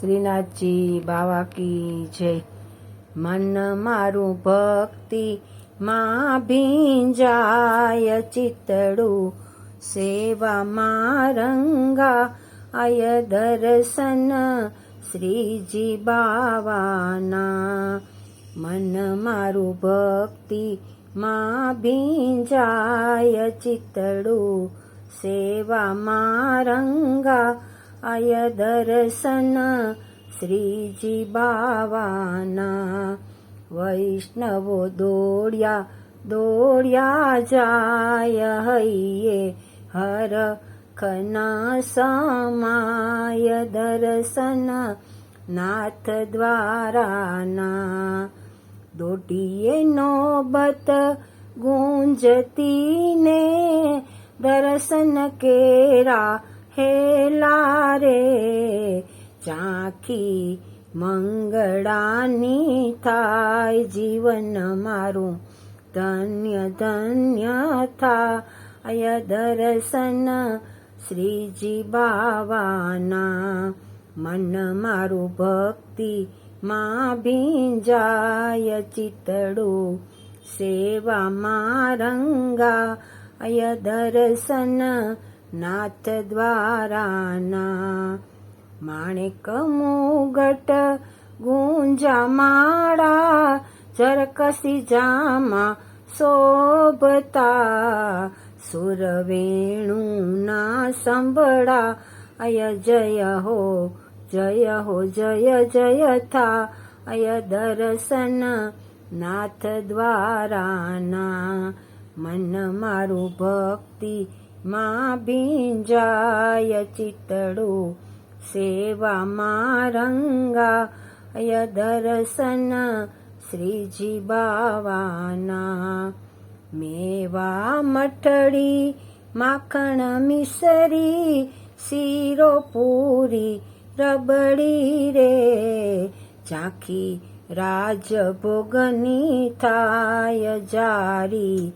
શ્રીનાથજી બાવા કી જય. મન મારું ભક્તિ માં ભીંજાય ચિતડું સેવામાં રંગા આય દર્શન શ્રીજી બાવાના. મન મારું ભક્તિ માં ભીંજાય ચિતડું સેવામાં રંગા આય દર્શન શ્રીજી બાવાના વૈષ્ણવો દોડ્યા દોડ્યા જાય હૈયે હર ખના સમાય દર્શન નાથ દ્વારાના દોટીએ નોબત ગુંજતી ને દર્શન કેરા હેલા રે ચાખી મંગળાની થાય જીવન મારું ધન્ય ધન્ય થાય દર્શન શ્રીજી બાવાના મન મારું ભક્તિ માં ભીંજાય ચિતડું સેવામાં રંગા અય દર્શન નાથ દ્વારાના માણેક મુગટ ગુંજા માળા ચરકસી જામા શોભતા સુરવેણું ના સંભળા અય જય હો જય હો, જય જય થા અય દર્શન નાથ દ્વારાના મન મારું ભક્તિ માં ભીંજાય ચિતડું સેવામાં રંગા અય દર્શન શ્રીજી બાવાના મેવા મઠડી માખણ મિસરી શીરો પૂરી રબડી રે ઝાંખી રાજભોગની થાય જારી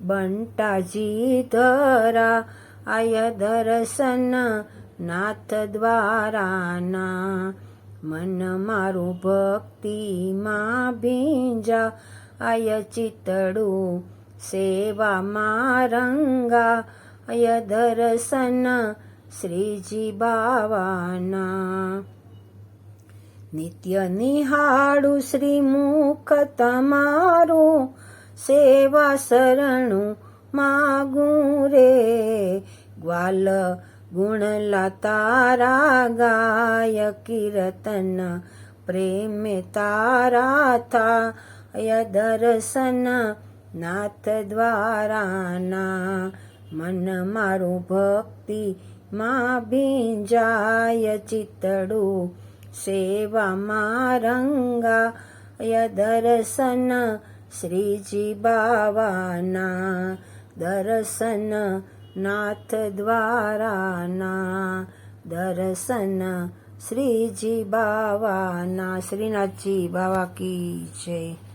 બંટાજી ધરા આય દર્શન નાથ દ્વારાના. મન મારું ભક્તિમાં ભીંજા, આય ચિતડું સેવામાં રંગા. અય દર્શન શ્રીજી બાવાના. નિત્ય નિહાળું શ્રી મુખ તમારું સેવા શરણું માગું રે. ગ્વાલ ગુણલા તારા ગાય કીર્તન પ્રેમે તારા થા દર્શન નાથ દ્વારાના. મન મારું ભક્તિ માં ભીંજાય ચિતડું સેવામાં રંગા દર્શન શ્રીજી બાવાના દર્શન નાથ દ્વારાના દર્શન શ્રીજી બાવાના શ્રીનાથજી બાવા કી જય.